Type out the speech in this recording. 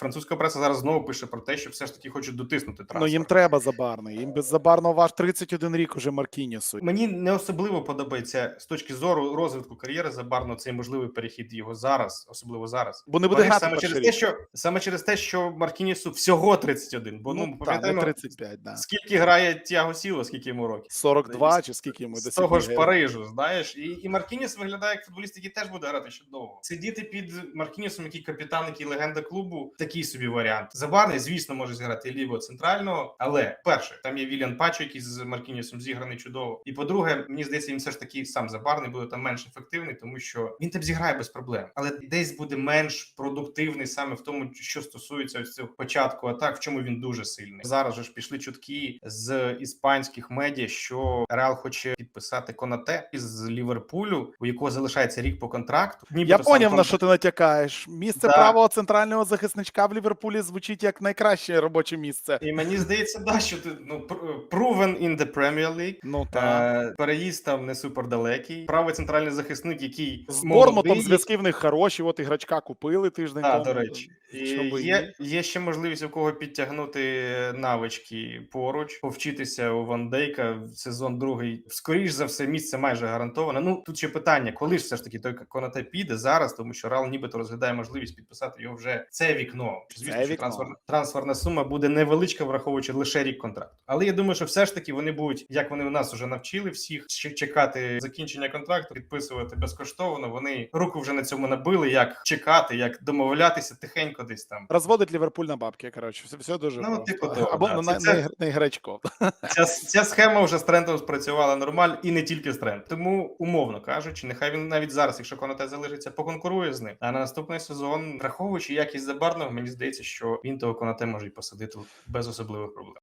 французька преса зараз знову пише про те, що все ж таки хочуть дотиснути трансфер. Ну їм треба забарний. Їм без забарного ваш 31 рік уже Маркінісу. Мені не особливо подобається з точки зору розвитку кар'єри Забарно цей можливий перехід його зараз, особливо зараз. Бо не буде грати саме через рік. те, що саме через те, що Маркінісу всього 31, Бо ну, ну, пам'ятаємо, 35, да. скільки грає Тіаго Сіло, скільки йому років. 42 чи скільки йому з десь того ж. Парижу, знаєш, і, і Маркініс виглядає як футболіст, який теж буде грати ще довго. Сидіти під Маркінісом, який капітан, який легенда клубу, такий собі варіант. Забарний, звісно, може зіграти лівого центрального, але перше, там є Вільян Пачо, який з Маркінісом зіграний чудово. І по-друге, мені здається, він все ж таки сам забарний буде там менш ефективний, тому що він там зіграє без проблем, але десь буде менш продуктивний саме в тому, що стосується ось цього початку атак, в чому він дуже сильний. Зараз же ж пішли чутки з іспанських медіа, що Реал хоче підписати Конате із Ліверпулю, у якого залишається рік по контракту. Я Нібито сам поняв, на що ти натякаєш. Місце Да. правого центрального захисничка в Ліверпулі звучить як найкраще робоче місце. І мені здається, да, що ти ну proven in the Premier League. Ну. Е, переїзд там не супер далекий. Правий центральний захисник, який З Бормутом зв'язки в них хороші, от іграчка купили тиждень Так, тому. до речі, і є, є ще можливість у кого підтягнути навички поруч, повчитися у Ван Дейка в сезон другий. Скоріш за все, місце майже гарантоване. Ну тут ще питання, коли ж все ж таки той Конате піде зараз, тому що Рал нібито розглядає можливість підписати його вже це вікно. Звісно, Це що вікно. трансферна трансферна сума буде невеличка, враховуючи лише рік контракту. Але я думаю, що все ж таки вони будуть, як вони нас вже навчили всіх, чекати закінчення контракту, підписувати безкоштовно. Вони руку вже на цьому набили, як чекати, як домовлятися тихенько десь там. Розводить Ліверпуль на бабки. Коротше, все, все дуже Ну, типу того, Або да. на, Це- на, на, іграчков. Ця, ця схема вже з трендом спрацювала нормально і не тільки з трендом. Тому, умовно кажучи, нехай він навіть зараз, якщо Конате залишиться, поконкурує з ним. А на наступний сезон, враховуючи якість забарного, мені здається, що він того Конате може й посадити без особливих проблем.